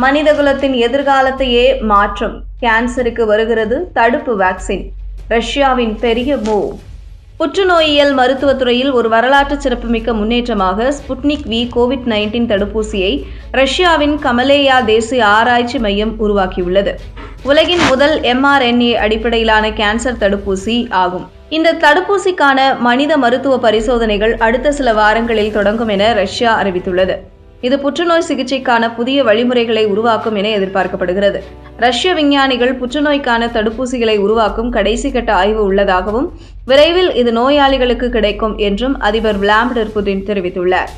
மனிதகுலத்தின் எதிர்காலத்தையே மாற்றும். கேன்சருக்கு வருகிறது தடுப்பு வேக்சின். ரஷ்யாவின் பெரிய மூவ். புற்றுநோயியல் மருத்துவத்துறையில் ஒரு வரலாற்று சிறப்புமிக்க முன்னேற்றமாக ஸ்புட்னிக் வி கோவிட் நைன்டீன் தடுப்பூசியை ரஷ்யாவின் கமலேயா தேசிய ஆராய்ச்சி மையம் உருவாக்கியுள்ளது. உலகின் முதல் எம்ஆர்என்ஏ அடிப்படையிலான கேன்சர் தடுப்பூசி ஆகும். இந்த தடுப்பூசிக்கான மனித மருத்துவ பரிசோதனைகள் அடுத்த சில வாரங்களில் தொடங்கும் என ரஷ்யா அறிவித்துள்ளது. இது புற்றுநோய் சிகிச்சைக்கான புதிய வழிமுறைகளை உருவாக்கும் என எதிர்பார்க்கப்படுகிறது. ரஷ்ய விஞ்ஞானிகள் புற்றுநோய்க்கான தடுப்பூசிகளை உருவாக்கும் கடைசி கட்ட ஆய்வு உள்ளதாகவும் விரைவில் இது நோயாளிகளுக்கு கிடைக்கும் என்றும் அதிபர் விளாடிமிர் புதின் தெரிவித்துள்ளார்.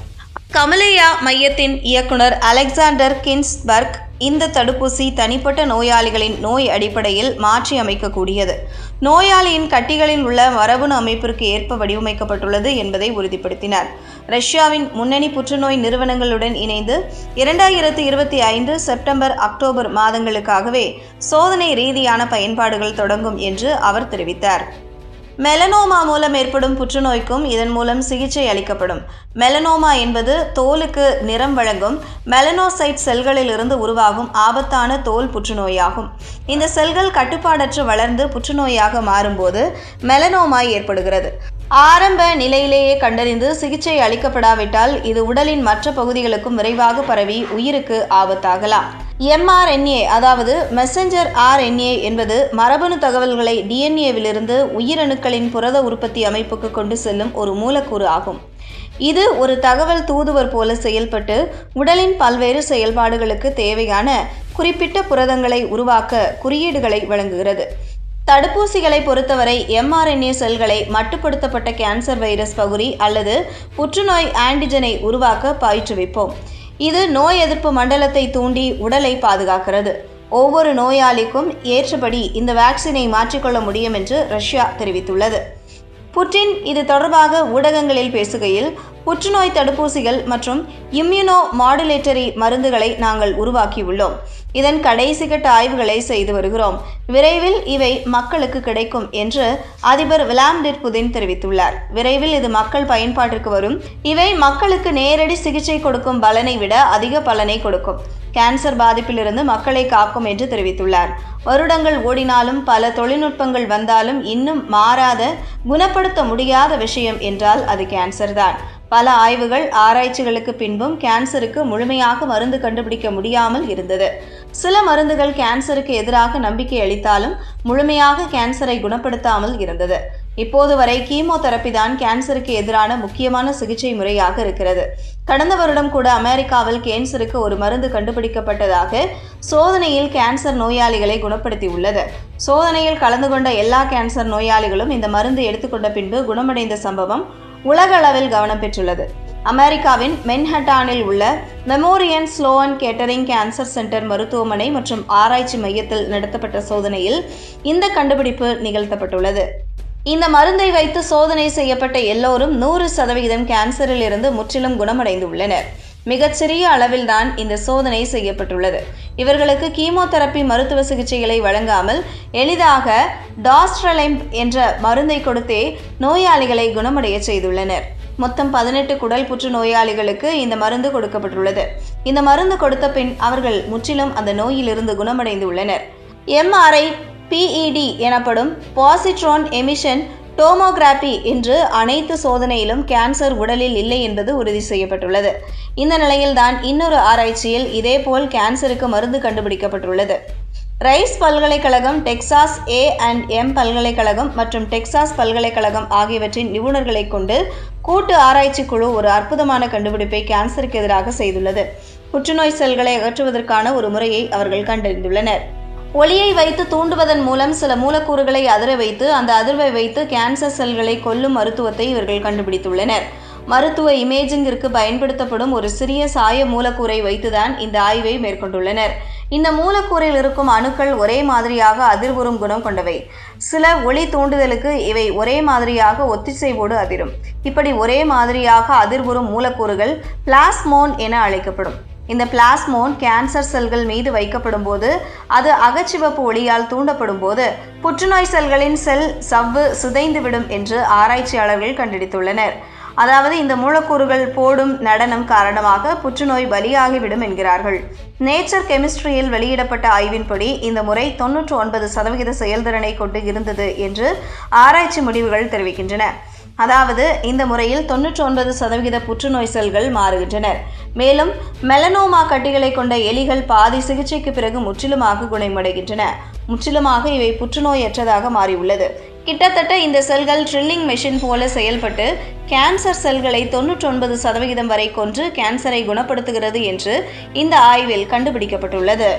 கமலேயா மையத்தின் இயக்குனர் அலெக்சாண்டர் கின்ஸ்பர்க் இந்த தடுப்பூசி தனிப்பட்ட நோயாளிகளின் நோய் அடிப்படையில் மாற்றியமைக்கக்கூடியது. நோயாளியின் கட்டிகளில் உள்ள மரபணு அமைப்பிற்கு ஏற்ப வடிவமைக்கப்பட்டுள்ளது என்பதை உறுதிப்படுத்தினார். ரஷ்யாவின் முன்னணி புற்றுநோய் நிறுவனங்களுடன் இணைந்து இரண்டாயிரத்து இருபத்தி ஐந்து செப்டம்பர் அக்டோபர் மாதங்களுக்காகவே சோதனை ரீதியான பயன்பாடுகள் தொடங்கும் என்று அவர் தெரிவித்தார். மெலனோமா மூலம் ஏற்படும் புற்றுநோய்க்கும் இதன் மூலம் சிகிச்சை அளிக்கப்படும். மெலனோமா என்பது தோலுக்கு நிறம் வழங்கும். மெலனோசைட் செல்களிலிருந்து உருவாகும் ஆபத்தான தோல் புற்றுநோயாகும். இந்த செல்கள் கட்டுப்பாடற்று வளர்ந்து புற்றுநோயாக மாறும்போது மெலனோமா ஏற்படுகிறது. ஆரம்ப நிலையிலேயே கண்டறிந்து சிகிச்சை அளிக்கப்படாவிட்டால் இது உடலின் மற்ற பகுதிகளுக்கும் விரைவாக பரவி உயிருக்கு ஆபத்தாகலாம். எம்ஆர்என்ஏ அதாவது மெசஞ்சர் ஆர்என்ஏ என்பது மரபணு தகவல்களை டிஎன்ஏவிலிருந்து உயிரணுக்களின் புரத உற்பத்தி அமைப்புக்கு கொண்டு செல்லும் ஒரு மூலக்கூறு ஆகும். இது ஒரு தகவல் தூதுவர் போல செயல்பட்டு உடலின் பல்வேறு செயல்பாடுகளுக்கு தேவையான குறிப்பிட்ட புரதங்களை உருவாக்க குறியீடுகளை வழங்குகிறது. தடுப்பூசிகளை பொறுத்தவரை எம்ஆர்என்ஏ செல்களை மட்டுப்படுத்தப்பட்ட கேன்சர் வைரஸ் பகுதி அல்லது புற்றுநோய் ஆன்டிஜனை உருவாக்க பயிற்றுவிப்போம். இது நோய் எதிர்ப்பு மண்டலத்தை தூண்டி உடலை பாதுகாக்கிறது. ஒவ்வொரு நோயாளிக்கும் ஏற்றபடி இந்த வேக்சினை மாற்றிக்கொள்ள முடியும் என்று ரஷ்யா தெரிவித்துள்ளது. புட்டின் இது தொடர்பாக ஊடகங்களில் பேசுகையில் புற்றுநோய் தடுப்பூசிகள் மற்றும் இம்யூனோ மாடுலேட்டரி மருந்துகளை நாங்கள் உருவாக்கியுள்ளோம். இதன் கடைசி கட்ட ஆய்வுகளை செய்து வருகிறோம். விரைவில் இவை மக்களுக்கு கிடைக்கும் என்று அதிபர் விளாடிமிர் புதின் தெரிவித்துள்ளார். விரைவில் இது மக்கள் பயன்பாட்டிற்கு வரும். இவை மக்களுக்கு நேரடி சிகிச்சை கொடுக்கும் பலனை விட அதிக பலனை கொடுக்கும். கேன்சர் பாதிப்பிலிருந்து மக்களை காக்கும் என்று தெரிவித்துள்ளார். வருடங்கள் ஓடினாலும் பல தொழில்நுட்பங்கள் வந்தாலும் இன்னும் மாறாத குணப்படுத்த முடியாத விஷயம் என்றால் அது கேன்சர் தான் பல ஆய்வுகள் ஆராய்ச்சிகளுக்கு பின்பும் கேன்சருக்கு முழுமையாக மருந்து கண்டுபிடிக்க முடியாமல் இருந்தது. சில மருந்துகள் கேன்சருக்கு எதிராக நம்பிக்கை அளித்தாலும் முழுமையாக கேன்சரை குணப்படுத்தாமல் இருந்தது. இப்போது வரை கீமோதெரப்பி தான் கேன்சருக்கு எதிரான முக்கியமான சிகிச்சை முறையாக இருக்கிறது. கடந்த வருடம் கூட அமெரிக்காவில் கேன்சருக்கு ஒரு மருந்து கண்டுபிடிக்கப்பட்டதாக சோதனையில் கேன்சர் நோயாளிகளை குணப்படுத்தி உள்ளது. சோதனையில் கலந்து கொண்ட எல்லா கேன்சர் நோயாளிகளும் இந்த மருந்து எடுத்துக்கொண்ட பின்பு குணமடைந்த சம்பவம் உலகளவில் கவனம் பெற்றுள்ளது. அமெரிக்காவின் மென்ஹட்டானில் உள்ள Memorial Sloan Kettering Cancer Center மருத்துவமனை மற்றும் ஆராய்ச்சி மையத்தில் நடத்தப்பட்ட சோதனையில் இந்த கண்டுபிடிப்பு நிகழ்த்தப்பட்டுள்ளது. இந்த மருந்தை வைத்து சோதனை செய்யப்பட்ட எல்லோரும் நூறு சதவிகிதம் கேன்சரில் இருந்து முற்றிலும் குணமடைந்து உள்ளனர் மிகச்சிறிய அளவில்தான் இந்த சோதனை செய்யப்பட்டுள்ளது. இவர்களுக்கு கீமோதெரப்பி மருத்துவ சிகிச்சைகளை வழங்காமல் எளிதாக டாஸ்ட்ரலைம் என்ற மருந்தை கொடுத்தே நோயாளிகளை குணமடைய செய்துள்ளனர். மொத்தம் பதினெட்டு குடல் புற்று நோயாளிகளுக்கு இந்த மருந்து கொடுக்கப்பட்டுள்ளது. இந்த மருந்து கொடுத்த பின் அவர்கள் முற்றிலும் அந்த நோயிலிருந்து குணமடைந்து உள்ளனர் எம்ஆர்ஐ பிஇடி எனப்படும் பாசிட்ரான் எமிஷன் டோமோகிராபி என்று அனைத்து சோதனையிலும் கேன்சர் உடலில் இல்லை என்பது உறுதி செய்யப்பட்டுள்ளது. இந்த நிலையில்தான் இன்னொரு ஆராய்ச்சியில் இதேபோல் கேன்சருக்கு மருந்து கண்டுபிடிக்கப்பட்டுள்ளது. ரைஸ் பல்கலைக்கழகம் டெக்சாஸ் ஏ அண்ட் எம் பல்கலைக்கழகம் மற்றும் டெக்சாஸ் பல்கலைக்கழகம் ஆகியவற்றின் நிபுணர்களை கொண்டு கூட்டு ஆராய்ச்சி குழு ஒரு அற்புதமான கண்டுபிடிப்பை கேன்சருக்கு எதிராக செய்துள்ளது. புற்றுநோய் செல்களை அகற்றுவதற்கான ஒரு முறையை அவர்கள் கண்டறிந்துள்ளனர். ஒளியை வைத்து தூண்டுவதன் மூலம் சில மூலக்கூறுகளை அதிர வைத்து அந்த அதிர்வை வைத்து கேன்சர் செல்களை கொல்லும் மருத்துவத்தை இவர்கள் கண்டுபிடித்துள்ளனர். மருத்துவ இமேஜிங்கிற்கு பயன்படுத்தப்படும் ஒரு சிறிய சாய மூலக்கூறை வைத்துதான் இந்த ஆய்வை மேற்கொண்டுள்ளனர். இந்த மூலக்கூறில் இருக்கும் அணுக்கள் ஒரே மாதிரியாக அதிர்வுறும் குணம் கொண்டவை. சில ஒளி தூண்டுதலுக்கு இவை ஒரே மாதிரியாக ஒத்திசைவோடு அதிரும். இப்படி ஒரே மாதிரியாக அதிர்வுறும் மூலக்கூறுகள் பிளாஸ்மோன் என அழைக்கப்படும். இந்த பிளாஸ்மோன் கேன்சர் செல்கள் மீது வைக்கப்படும் போது அது அகச்சிவப்பு ஒளியால் தூண்டப்படும் போது புற்றுநோய் செல்களின் செல் சவ்வு சிதைந்துவிடும் என்று ஆராய்ச்சியாளர்கள் கண்டுபிடித்துள்ளனர் அதாவது இந்த மூலக்கூறுகள் போடும் நடனம் காரணமாக புற்றுநோய் பலியாகிவிடும் என்கிறார்கள். நேச்சர் கெமிஸ்ட்ரியில் வெளியிடப்பட்ட ஆய்வின்படி இந்த முறை தொன்னூற்று ஒன்பது சதவிகித செயல்திறனை கொண்டு இருந்தது என்று ஆராய்ச்சி முடிவுகள் தெரிவிக்கின்றன. அதாவது இந்த முறையில் தொன்னூற்றி ஒன்பது சதவிகித புற்றுநோய் செல்கள் மாறுகின்றனர் மேலும் மெலனோமா கட்டிகளை கொண்ட எலிகள் பாதி சிகிச்சைக்கு பிறகு முற்றிலுமாக குணமடைகின்றன. முற்றிலுமாக இவை புற்றுநோயற்றதாக மாறியுள்ளது. கிட்டத்தட்ட இந்த செல்கள் ட்ரில்லிங் மெஷின் போல செயல்பட்டு கேன்சர் செல்களை தொன்னூற்றி ஒன்பது சதவிகிதம் வரை கொன்று கேன்சரை குணப்படுத்துகிறது என்று இந்த ஆய்வில் கண்டுபிடிக்கப்பட்டுள்ளது.